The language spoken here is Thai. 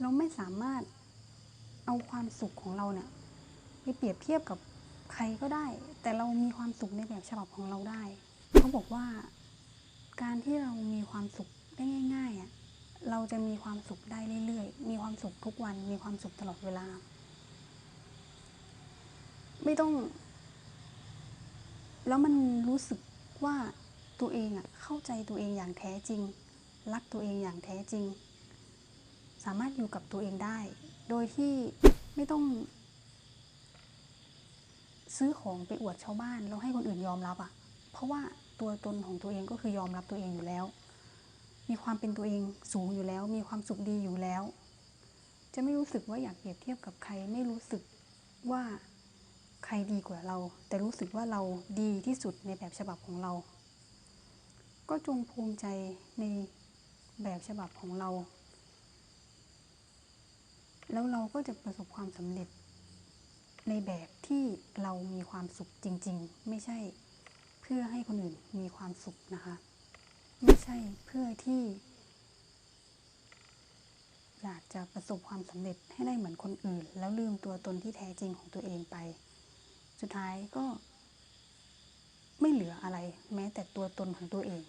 เราไม่สามารถเอาความสุขของเราเนี่ยไปเปรียบเทียบกับใครก็ได้ แต่เรามีความสุขในแบบฉบับของเราได้ เขาบอกว่า การที่เรามีความสุขได้ง่ายๆอะเราจะมีความสุขได้เรื่อยๆ มีความสุขทุกวัน มีความสุขตลอดเวลา ไม่ต้อง แล้วมันรู้สึกว่าตัวเองอะเข้าใจตัวเองอย่างแท้จริง รักตัวเองอย่างแท้จริง สามารถอยู่กับตัวเองได้ โดยที่ไม่ต้อง ซื้อของไปอวดชาวบ้านแล้วให้คนอื่นยอมรับอะ เพราะว่าตัวตนของตัวเองก็คือยอมรับตัวเองอยู่แล้ว มีความเป็นตัวเองสูงอยู่แล้ว มีความสุขดีอยู่แล้ว จะไม่รู้สึกว่าอยากเปรียบเทียบกับใคร ไม่รู้สึกว่าใครดีกว่าเรา แต่รู้สึกว่าเราดีที่สุดในแบบฉบับของเรา ก็จงภูมิใจในแบบฉบับของเรา แล้วเราก็จะประสบความสำเร็จ ในแบบที่เรามีความสุขจริง ๆ ไม่ใช่เพื่อให้คนอื่นมีความสุขนะคะ ไม่ใช่เพื่อที่ อยากจะประสบความสำเร็จให้ได้เหมือนคนอื่น แล้วลืมตัวตนที่แท้จริงของตัวเองไป สุดท้ายก็ ไม่เหลืออะไร แม้แต่ตัวตนของตัวเอง